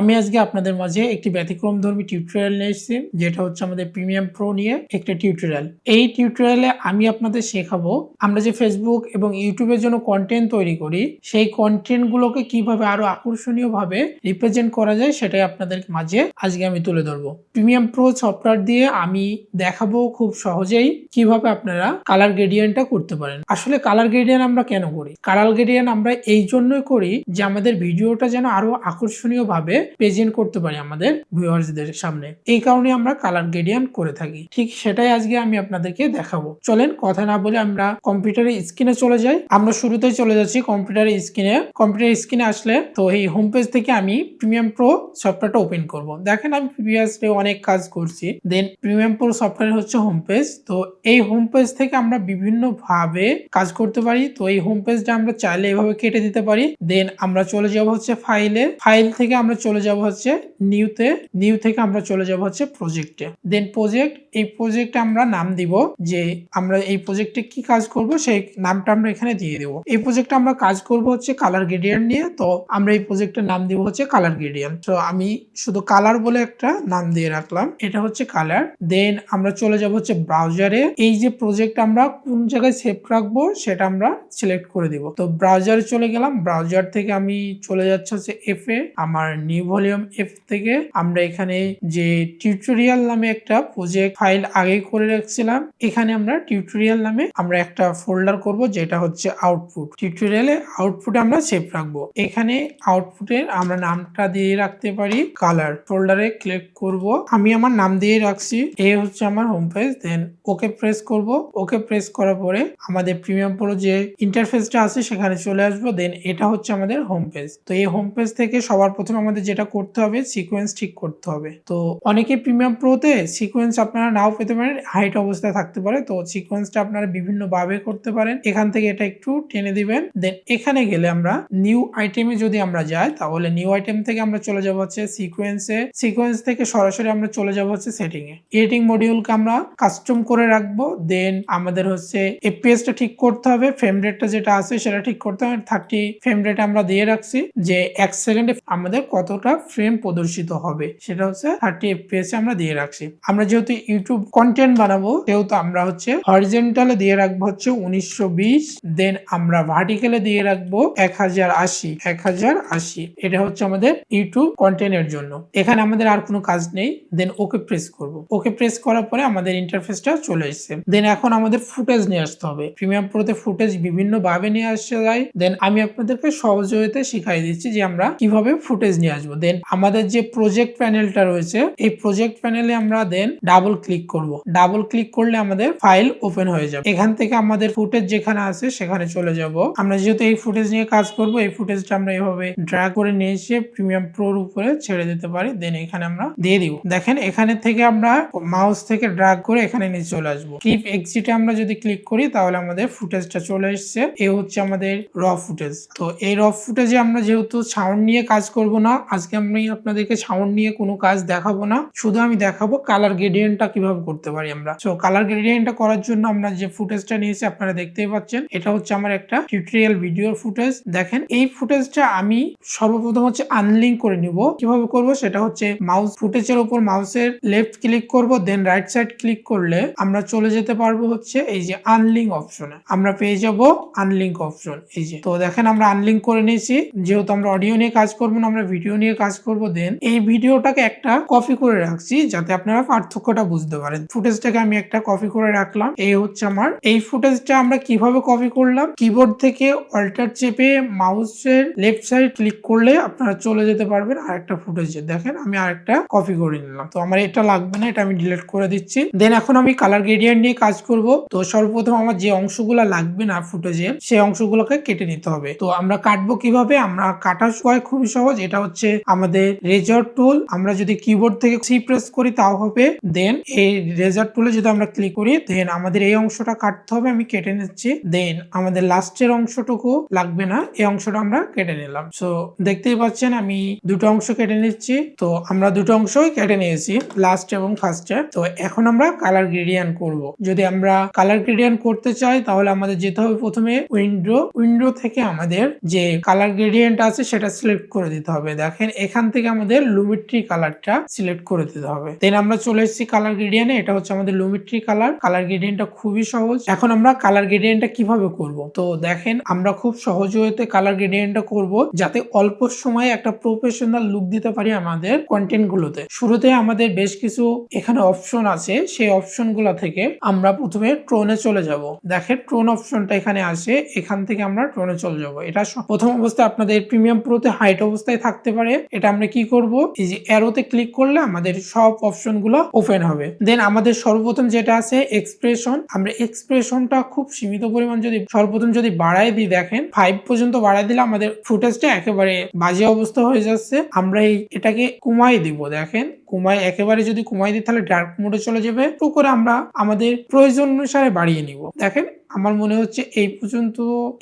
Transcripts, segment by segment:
আমি আজকে আপনাদের মাঝে একটি ব্যতিক্রম ধর্মী টিউটোরিয়াল নিয়ে এসেছি, যেটা হচ্ছে আমাদের প্রিমিয়াম প্রো নিয়ে একটা টিউটোরিয়াল এই টিউটোরিয়ালে আমি আপনাদের শেখাবো, আমরা যে ফেসবুক এবং ইউটিউবের জন্য কন্টেন্ট তৈরি করি, সেই কন্টেন্ট গুলোকে কীভাবে আরও আকর্ষণীয় ভাবে রিপ্রেজেন্ট করা যায়, সেটাই আপনাদের মাঝে আজকে আমি তুলে ধরবো। প্রিমিয়াম প্রো সফটওয়্যার দিয়ে আমি দেখাবো খুব সহজেই কীভাবে আপনারা কালার গ্রেডিয়েন্টটা করতে পারেন। আসলে কালার গ্রেডিয়েন্ট আমরা কেন করি? কালার গ্রেডিয়েন্ট আমরা এই জন্যই করি যে আমাদের ভিডিওটা যেন আরও আকর্ষণীয় ভাবে প্রেজেন্ট করতে পারি আমাদের ভিউয়ার্সদের সামনে। এই কারণে আমরা কালার গ্রেডিয়েন্ট করে থাকি। ঠিক সেটাই আজকে আমি আপনাদেরকে দেখাবো। চলেন কথা না বলে আমরা কম্পিউটারের স্ক্রিনে চলে যাই। আমরা শুরুতেই চলে যাচ্ছি কম্পিউটারের স্ক্রিনে কম্পিউটার স্ক্রিনে আসলে তো এই হোম পেজ থেকে আমি প্রিমিয়াম প্রো সফটওয়্যারটা ওপেন করব। দেখেন আমি প্রিভিয়াসলি অনেক কাজ করছি। দেন প্রিমিয়াম প্রো সফটওয়্যার হচ্ছে হোম পেজ তো এই হোম পেজ থেকে আমরা বিভিন্ন ভাবে কাজ করতে পারি। তো এই হোম পেজটা আমরা চাইলে এভাবে কেটে দিতে পারি। দেন আমরা চলে যাব হচ্ছে ফাইলে ফাইল থেকে আমরা চলে যাব হচ্ছে নিউতে। নিউ থেকে আমরা চলে যাব হচ্ছে প্রজেক্টে দেন প্রজেক্ট এই প্রজেক্টে আমরা নাম দিব যে আমরা এই প্রজেক্টে কি কাজ করব, সেই নামটা আমরা এখানে দিয়ে দেবো। এই প্রজেক্টে আমরা কাজ করব হচ্ছে কালার গ্রেডিয়েন্ট নিয়ে, তো আমরা এই প্রজেক্টের নাম দিব হচ্ছে কালার গ্রেডিয়েন্ট তো আমি শুধু কালার বলে একটা নাম দিয়ে রাখলাম, এটা হচ্ছে কালার দেন আমরা চলে যাব হচ্ছে ব্রাউজারে এই যে প্রজেক্ট আমরা কোন জায়গায় সেভ রাখব, সেটা আমরা সিলেক্ট করে দিব। তো ব্রাউজারে চলে গেলাম ব্রাউজার থেকে আমি চলে যাচ্ছে হচ্ছে এফ এ আমার নিউ ভলিউম এফ থেকে আমরা এখানে যে টিউটোরিয়াল নামে একটা প্রজেক্ট ফাইল আগে করে রাখছিলাম, এখানে আমরা টিউটোরিয়াল নামে আমরা একটা ফোল্ডার করব যেটা হচ্ছে আউটপুট টিউটোরিয়ালে আউটপুটে আমরা সেভ রাখব। এখানে আউটপুটের আমরা নামটা দিয়ে রাখতে পারি কালার ফোল্ডারে ক্লিক করব। আমি আমার নাম দিয়ে রাখছি। এ হচ্ছে আমার home page then okay press করব। ওকে প্রেস করার পরে আমাদের প্রিমিয়াম প্রো যে ইন্টারফেসটা আছে সেখানে চলে আসব। দেন এটা হচ্ছে আমাদের হোম পেজ তো এই হোম পেজ থেকে সবার প্রথমে আমাদের যেটা করতে হবে সিকোয়েন্স ঠিক করতে হবে। তো অনেকে প্রিমিয়াম প্রোতে সিকোয়েন্স আপনারা নাও পেতে পারেন হাইট অবস্থায় থাকতে পারে। তো সিকোয়েন্সটা আপনারা বিভিন্ন ভাবে করতে পারেন। এখান থেকে এটা একটু টেনে দিবেন। দেন এখানে গেলে আমরা নিউ আইটেমে যদি আমরা যাই, তাহলে নিউ আইটেম থেকে আমরা চলে যাব হচ্ছে সিকোয়েন্সে সিকোয়েন্স থেকে সরাসরি আমরা চলে যাব হচ্ছে সেটিং এ। এডিটিং মডিউলকে আমরা কাস্টম করে রাখব। দেন আমাদের হচ্ছে এফপিএস টা ঠিক করতে হবে। ফ্রেম রেটটা যেটা আছে, সেটা ঠিক করতে হবে। থার্টি ফ্রেম রেট আমরা দিয়ে রাখছি। যে এক সেকেন্ডে আমাদের কতটা ফ্রেম প্রদর্শিত হবে? সেটা হচ্ছে থার্টি এফপিএস আমরা দিয়ে রাখছি। আমরা যেহেতু ইউটিউব কন্টেন্ট বানাবো, সেহেতু আমরা হচ্ছে হরিজেন্টালে দিয়ে রাখব হচ্ছে উনিশশো বিশ দেন আমরা ভার্টিক্যালে দিয়ে রাখব এক হাজার আশি, এক হাজার আশি। এটা হচ্ছে আমাদের ইউটিউব কন্টেন্টের জন্য। এখানে আমাদের আর কোনো কাজ নেই দেন ওকে প্রেস করব। ওকে প্রেস করার পরে আমাদের ইন্টারফেসটা চলে এসেছে। দেন এখন আমাদের ফুটেজ নিয়ে আসতে হবে। প্রিমিয়াম প্রোতে ফুটেজ বিভিন্ন ভাবে নিয়ে আসতে যায়। দেন আমি আপনাদেরকে সহযোগিতা শিখাই দিচ্ছি যে আমরা কীভাবে ফুটেজ নিয়ে আসব। দেন আমাদের যে প্রজেক্ট প্যানেলটা রয়েছে, এই প্রজেক্ট প্যানেলে আমরা দেন ডাবল ক্লিক করব। ডাবল ক্লিক করলে আমাদের ফাইল ওপেন হয়ে যাবে। এখান থেকে আমাদের ফুটেজ যেখানে আছে সেখানে চলে যাব। আমরা যেহেতু এই ফুটেজ নিয়ে কাজ করব, এই ফুটেজটা আমরা এভাবে ড্র্যাগ করে নিয়ে এসে প্রিমিয়াম প্রোর উপরে ছেড়ে দিতে পারি। দেন এখানে আমরা দিয়ে দিব। দেখেন, এখানে থেকে আমরা মাউস থেকে ড্রাগ করে এখানে নিয়ে চলে আসব। ক্লিপ এক্সিটে আমরা যদি ক্লিক করি, তাহলে আমাদের ফুটেজটা চলে এসছে। এ হচ্ছে আমাদের র ফুটেজ তো এই র ফুটেজে আমরা যেহেতু সাউন্ড নিয়ে কাজ করব না আজকে আমি আপনাদেরকে সাউন্ড নিয়ে কোনো কাজ দেখাবো না। শুধু আমি দেখাবো কালার গ্রেডিয়েন্টটা কীভাবে করতে পারি আমরা। সো কালার গ্রেডিয়েন্টটা করার জন্য আমরা যে ফুটেজটা নিয়েছি আপনারা দেখতেই পাচ্ছেন, এটা হচ্ছে আমার একটা টিউটোরিয়াল ভিডিওর ফুটেজ দেখেন, এই ফুটেজটা আমি সর্বপ্রথম হচ্ছে আনলিঙ্ক করে নিব। কীভাবে করব? সেটা হচ্ছে মাউস ফুটেজের উপর মাউসের লেফট ক্লিক করব দেন রাইট সাইড ক্লিক করলে আমরা চলে যেতে পারব হচ্ছে এই যে আনলিঙ্ক অপশনে আমরা পেয়ে যাব আনলিঙ্ক অপশন এই যে। তো দেখেন, আমরা আনলিঙ্ক করে নিয়েছি। যেহেতু আমরা অডিও নিয়ে কাজ করব না, আমরা ভিডিও নিয়ে কাজ করব দেন এই ভিডিওটাকে একটা কপি করে রাখছি যাতে আপনারা পার্থক্যটা বুঝতে পারেন। ফুটেজটাকে আমি একটা কপি করে রাখলাম। এই হচ্ছে আমার, এই ফুটেজটা আমরা কীভাবে কপি করলাম? কিবোর্ড থেকে অল্টার চেপে মাউসের লেফট সাইড ক্লিক করলে আপনারা চলে যেতে পারবেন আর একটা ফুটেজে দেখেন, আমি আরেকটা কপি করে নিলাম। তো আমার এটা লাগবে না, এটা আমি ডিলিট করে দিচ্ছি। দেন এখন আমি কালার গ্রেডিয়েন্ট নিয়ে কাজ করব। তো সর্বপ্রথম আমার যে অংশগুলো লাগবে না ফুটেজে সেই অংশগুলোকে কেটে নিতে হবে। তো আমরা কাটবো কীভাবে? আমরা কাটার সময় খুবই সহজ। এটা হচ্ছে আমাদের রেজার টুল আমরা যদি কিবোর্ড থেকে সি প্রেস করি, তাও হবে। দেন এই রেজার টুলে যদি আমরা ক্লিক করি দেন আমাদের এই অংশটা কাটতে হবে, আমি কেটে নিচ্ছি। দেন আমাদের লাস্টের অংশটুকু লাগবে না, এই অংশটা আমরা কেটে নিলাম। সো দেখতেই পাচ্ছেন, আমি দুটো অংশ কেটে নিচ্ছি। তো, আমরা দুটো অংশই কেটে নিয়েছি লাস্ট এবং ফার্স্টে তো, এখন আমরা কালার গ্রেডিয়ান করব। যদি আমরা কালার গ্রেডিয়ান করতে চাই, তাহলে আমাদের যেতে হবে প্রথমে উইন্ডো। উইন্ডো থেকে আমাদের যে কালার গ্রেডিয়েন্ট আছে, সেটা সিলেক্ট করে দিতে হবে। দেখেন এখান থেকে আমাদের লুমিট্রি কালারটা সিলেক্ট করে দিতে হবে। দেন আমরা চলে এসেছি কালার গ্রেডিয়েন্টে এটা হচ্ছে আমাদের লুমিট্রি কালার কালার গ্রেডিয়েন্টটা খুবই সহজ। এখন আমরা কালার গ্রেডিয়েন্টটা কীভাবে করব? তো দেখেন, আমরা খুব সহজ ওয়েতে কালার গ্রেডিয়েন্টটা করব যাতে অল্প সময়ে একটা প্রফেশনাল লুক দিতে পারি আমাদের কন্টেন্ট গুলোতে। শুরুতে আমাদের বেশ কিছু এখানে অপশন আছে, সেই অপশন থেকে আমরা প্রথমে ট্রোনে চলে যাব। দেখেন ট্রোন অপশনটা এখানে আসে, এখান থেকে আমরা ট্রোনে চলে যাব। এটা প্রথম অবস্থায় আপনাদের প্রিমিয়াম প্রোতে হাইট অবস্থায় থাকতে পারে। এটা আমরা কি করব? এই যে অ্যারোতে ক্লিক করলে আমাদের সব অপশনগুলো ওপেন হবে। দেন আমাদের সর্বপ্রথম যেটা আছে এক্সপ্রেশন আমরা এক্সপ্রেশনটা খুব সীমিত পরিমাণ যদি, সর্বপ্রথম যদি বাড়ায় দিই, দেখেন ফাইভ পর্যন্ত বাড়ায় দিলে আমাদের ফুটেজটা একেবারে বাজে অবস্থা হয়ে যাচ্ছে। আমরা এই এটাকে কমাই দিব, দেখেন। কমাই, একেবারে যদি কমাই দিই তাহলে ডার্ক মোডে চলে যাবে। তো করে আমরা আমাদের প্রয়োজন অনুসারে বাড়িয়ে নিব। দেখেন, আমার মনে হচ্ছে এই পর্যন্ত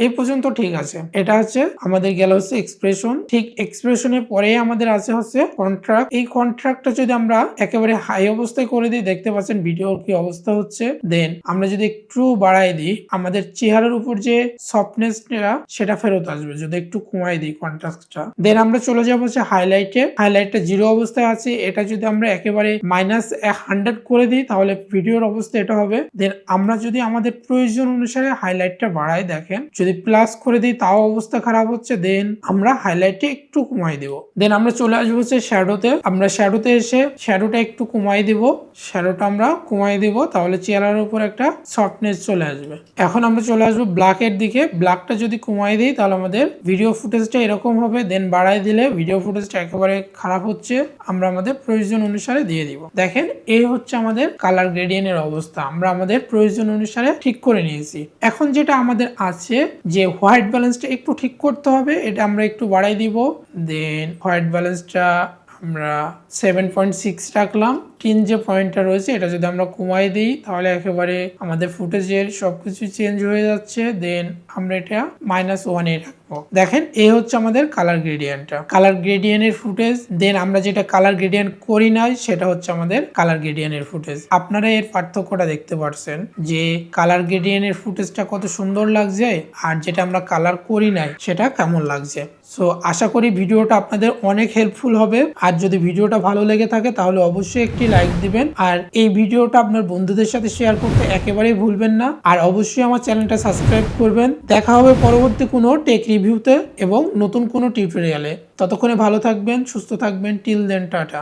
এই পর্যন্ত ঠিক আছে। এটা হচ্ছে আমাদের গেল হচ্ছে এক্সপ্রেশন ঠিক এক্সপ্রেশনের পরে আমাদের আছে হচ্ছে কন্ট্রাক্ট এই কন্ট্রাক্টটা যদি আমরা একেবারে হাই অবস্থায় করে দিই, দেখতে পাচ্ছেন ভিডিওর কি অবস্থা হচ্ছে। দেন আমরা যদি একটু বাড়াই দিই, আমাদের চেহারার উপর যে সফটনেসটা সেটা ফেরত আসবে, যদি একটু কমাই দিই কন্ট্রাস্টটা দেন আমরা চলে যাব হচ্ছে হাইলাইটে হাইলাইটটা জিরো অবস্থায় আছে। এটা যদি আমরা একেবারে মাইনাস হান্ড্রেড করে দিই, তাহলে ভিডিওর অবস্থা এটা হবে। দেন আমরা যদি আমাদের প্রয়োজন অনুসারে হাইলাইটটা বাড়াই দেখেন, যদি প্লাস করে দিই তাও অবস্থা খারাপ হচ্ছে দেন আমরা হাইলাইটে একটু কমাই দিব। দেন আমরা চলে আসব হচ্ছে শ্যাডোতে আমরা শ্যাডোতে এসে শ্যাডোটা একটু কমাই দিব। শ্যাডোটা আমরা কমাই দিব, তাহলে চেহারার উপর একটা সফটনেস চলে আসবে। এখন আমরা চলে আসব ব্ল্যাকের দিকে। ব্ল্যাকটা যদি কমাই দিই, তাহলে আমাদের ভিডিও ফুটেজটা এরকম হবে। দেন বাড়াই দিলে ভিডিও ফুটেজটা একেবারে খারাপ হচ্ছে। আমরা আমাদের প্রয়োজন অনুসারে দিয়ে দিব। দেখেন এই হচ্ছে আমাদের কালার গ্রেডিয়েন্টের অবস্থা। আমরা আমাদের প্রয়োজন অনুসারে ঠিক করে নিয়েছি। এখন যেটা আমাদের আছে, যে হোয়াইট ব্যালেন্সটা একটু ঠিক করতে হবে, এটা আমরা একটু বাড়াই দিব। দেন হোয়াইট ব্যালেন্সটা আমরা সেভেন পয়েন্ট সিক্স রাখলাম। তিন যে পয়েন্টটা রয়েছে, এটা যদি আমরা কমাই দিই, তাহলে একেবারে আমাদের ফুটেজের সব সবকিছু চেঞ্জ হয়ে যাচ্ছে। দেন আমরা এটা মাইনাস ওয়ানে রাখব। দেখেন এই হচ্ছে আমাদের কালার গ্রেডিয়েন্টটা কালার গ্রেডিয়েন্টের ফুটেজ দেন আমরা যেটা কালার গ্রেডিয়েন্ট করি নাই, সেটা হচ্ছে আমাদের কালার গ্রেডিয়েন্টের ফুটেজ আপনারা এর পার্থক্যটা দেখতে পারছেন যে কালার গ্রেডিয়েন্টের ফুটেজটা কত সুন্দর লাগছে, আর যেটা আমরা কালার করি নাই, সেটা কেমন লাগছে। সো আশা করি ভিডিওটা আপনাদের অনেক হেল্পফুল হবে। আর যদি ভিডিওটা ভালো লেগে থাকে, তাহলে অবশ্যই একটি লাইক দিবেন। আর এই ভিডিওটা আপনার বন্ধুদের সাথে শেয়ার করতে একেবারেই ভুলবেন না। আর অবশ্যই আমার চ্যানেলটা সাবস্ক্রাইব করবেন। দেখা হবে পরবর্তী কোনো টেক রিভিউতে এবং নতুন কোনো টিউটোরিয়ালে ততক্ষণে ভালো থাকবেন, সুস্থ থাকবেন। Till then tata.